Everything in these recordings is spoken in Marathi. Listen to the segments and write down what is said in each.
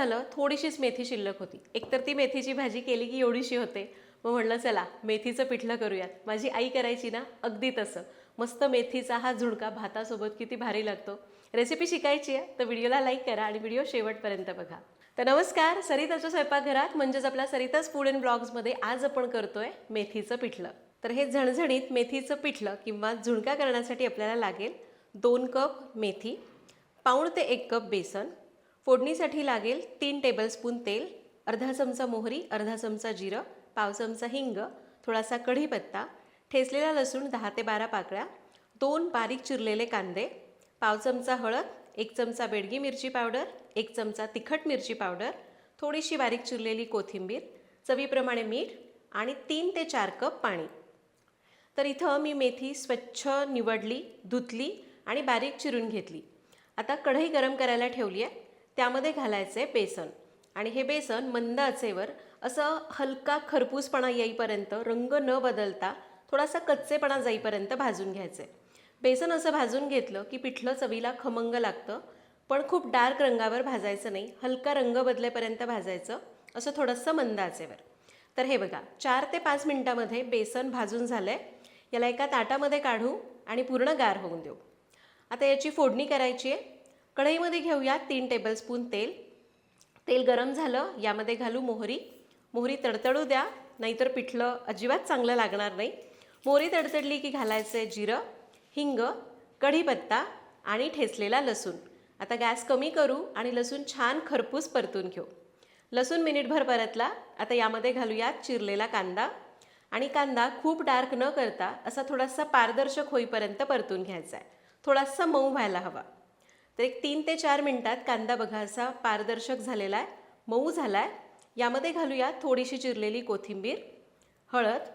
झालं थोडीशीच मेथी शिल्लक होती. एकतर ती मेथीची भाजी केली की एवढीशी होते. मग म्हणलं चला मेथीचं पिठलं करूयात. माझी आई करायची ना अगदी तसं. मस्त मेथीचा हा झुणका भातासोबत किती भारी लागतो. रेसिपी शिकायची आहे तर व्हिडिओला लाईक करा आणि व्हिडिओ शेवटपर्यंत बघा. तर नमस्कार सरिताच्या स्वयंपाकघरात म्हणजेच आपल्या सरिताच फूड अँड ब्लॉग्समध्ये आज आपण करतोय मेथीचं पिठलं. तर हे झणझणीत मेथीचं पिठलं किंवा झुणका करण्यासाठी आपल्याला लागेल दोन कप मेथी पाऊण ते एक कप बेसन फोडणीसाठी लागेल तीन टेबलस्पून तेल अर्धा चमचा मोहरी अर्धा चमचा जिरं पाव चमचा हिंग थोडासा कढीपत्ता ठेचलेला लसूण दहा ते बारा पाकळ्या दोन बारीक चिरलेले कांदे पाव चमचा हळद एक चमचा बेडगी मिरची पावडर एक चमचा तिखट मिरची पावडर थोडीशी बारीक चिरलेली कोथिंबीर चवीप्रमाणे मीठ आणि तीन ते चार कप पाणी. तर इथं मी मेथी स्वच्छ निवडली धुतली आणि बारीक चिरून घेतली. आता कढई गरम करायला ठेवली आहे त्यामध्ये घालायचं आहे बेसन. आणि हे बेसन मंद आचेवर असं हलका खरपूसपणा येईपर्यंत रंग न बदलता थोडासा कच्चेपणा जाईपर्यंत भाजून घ्यायचं. आहे बेसन असं भाजून घेतलं की पिठलं चवीला खमंग लागतं पण खूप डार्क रंगावर भाजायचं नाही हलका रंग बदलेपर्यंत भाजायचं असं थोडंसं मंद आचेवर. तर हे बघा चार ते पाच मिनटामध्ये बेसन भाजून झालं आहे याला एका ताटामध्ये काढू आणि पूर्ण गार होऊन देऊ. आता याची फोडणी करायची आहे. कढईमध्ये घेऊया तीन टेबलस्पून तेल. तेल गरम झालं यामध्ये घालू मोहरी. मोहरी तडतडू द्या नाहीतर पिठलं अजिबात चांगलं लागणार नाही. मोहरी तडतडली की घालायचं आहे जिरं हिंग कढीपत्ता आणि ठेचलेला लसूण. आता गॅस कमी करू आणि लसूण छान खरपूस परतून घेऊ. लसूण मिनिटभर परतला आता यामध्ये घालूयात चिरलेला कांदा. आणि कांदा खूप डार्क न करता असा थोडासा पारदर्शक होईपर्यंत परतून घ्यायचा आहे थोडासा मऊ व्हायला हवा. तर एक तीन ते चार मिनटात कांदा बघा असा पारदर्शक झालेला आहे. मऊ झाला आहे यामध्ये घालूया थोडीशी चिरलेली कोथिंबीर हळद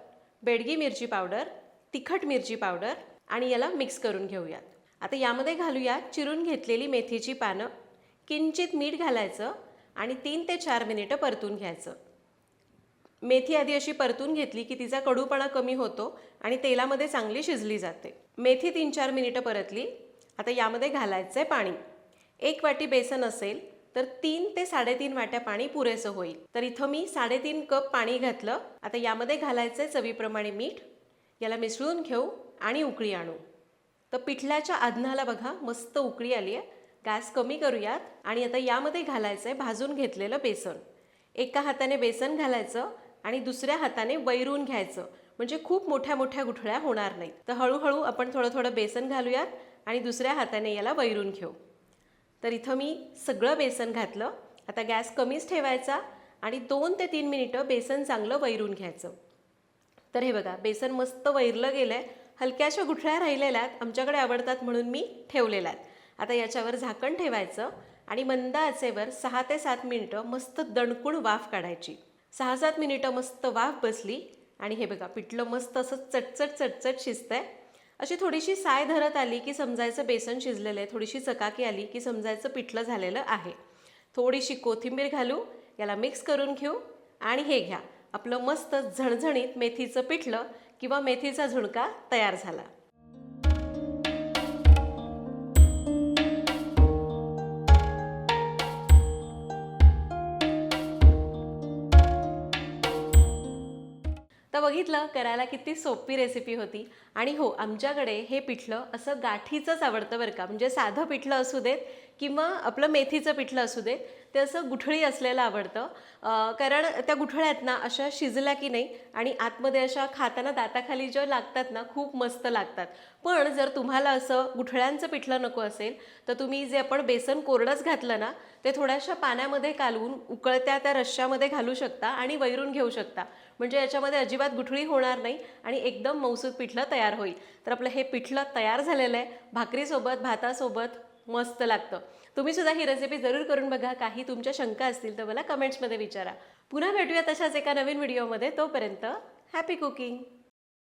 बेडगी मिरची पावडर तिखट मिरची पावडर आणि याला मिक्स करून घेऊयात. आता यामध्ये घालूया चिरून घेतलेली मेथीची पानं. किंचित मीठ घालायचं आणि तीन ते चार मिनिटं परतून घ्यायचं. मेथी आधी अशी परतून घेतली की तिचा कडूपणा कमी होतो आणि तेलामध्ये चांगली शिजली जाते. मेथी तीन चार मिनिटं परतली. आता यामध्ये घालायचं आहे पाणी. एक वाटी बेसन असेल तर तीन ते साडेतीन वाट्या पाणी पुरेसं होईल. तर इथं मी साडेतीन कप पाणी घातलं. आता यामध्ये घालायचं आहे चवीप्रमाणे मीठ. याला मिसळून घेऊ आणि उकळी आणू. तर पिठल्याच्या आधनाला बघा मस्त उकळी आली आहे. गॅस कमी करूयात. आणि आता यामध्ये घालायचं आहे भाजून घेतलेलं बेसन. एका हाताने बेसन घालायचं आणि दुसऱ्या हाताने वैरून घ्यायचं. म्हणजे खूप मोठ्या मोठ्या गुठळ्या होणार नाहीत. तर हळूहळू आपण थोडं थोडं बेसन घालूयात. आणि दुसऱ्या हाताने याला वैरून घेऊ. तर इथं मी सगळं बेसन घातलं. आता गॅस कमीच ठेवायचा आणि दोन ते तीन मिनिटं बेसन चांगलं वैरून घ्यायचं. तर हे बघा बेसन मस्त वैरलं गेलं आहे हलक्याशा गुठळ्या राहिलेल्या आहेत. आमच्याकडे आवडतात म्हणून मी ठेवलेल्या आहेत. आता याच्यावर झाकण ठेवायचं आणि मंद आचेवर सहा ते सात मिनिटं मस्त दणकुण वाफ काढायची. सहा सात मिनिटं मस्त वाफ बसली आणि हे बघा पिठलं मस्त असं चटचट चटचट शिजतंय. अशी थोडीशी साय धरत आली की समजायचं बेसन शिजलेलं आहे थोडीशी चकाकी आली की समजायचं पिठलं झालेलं आहे. थोडीशी कोथिंबीर घालू याला मिक्स करून घेऊ आणि हे घ्या. आपलं मस्त झणझणीत मेथीचं पिठलं किंवा मेथीचा झुणका तयार झाला. तर बघितलं करायला किती सोपी रेसिपी होती. आणि हो आमच्याकडे हे पिठलं असं गाठीचंच आवडतं बरं का. म्हणजे साधं पिठलं असू देत किंवा आपलं मेथीचं पिठलं असू देत. ते असं गुठळी असलेलं आवडतं. कारण त्या गुठळ्यात ना अशा शिजल्या की नाही आणि आतमध्ये अशा खाताना दाताखाली ज्या लागतात ना खूप मस्त लागतात. पण जर तुम्हाला असं गुठळ्यांचं पिठलं नको असेल तर तुम्ही जे आपण बेसन कोरडंच घातलं ना ते थोड्याशा पाण्यामध्ये कालवून उकळत्या त्या रश्श्यामध्ये घालू शकता आणि वैरून घेऊ शकता. म्हणजे याच्यामध्ये अजिबात गुठळी होणार नाही आणि एकदम मौसूद पिठलं तयार होईल. तर आपलं हे पिठलं तयार झालेलं आहे. भाकरीसोबत भातासोबत मस्त लागतं. तुम्ही सुद्धा ही रेसिपी जरूर करून बघा. काही तुमच्या शंका असतील तर मला कमेंट्समध्ये विचारा. पुन्हा भेटूया तशाच एका नवीन व्हिडिओमध्ये तोपर्यंत हॅपी कुकिंग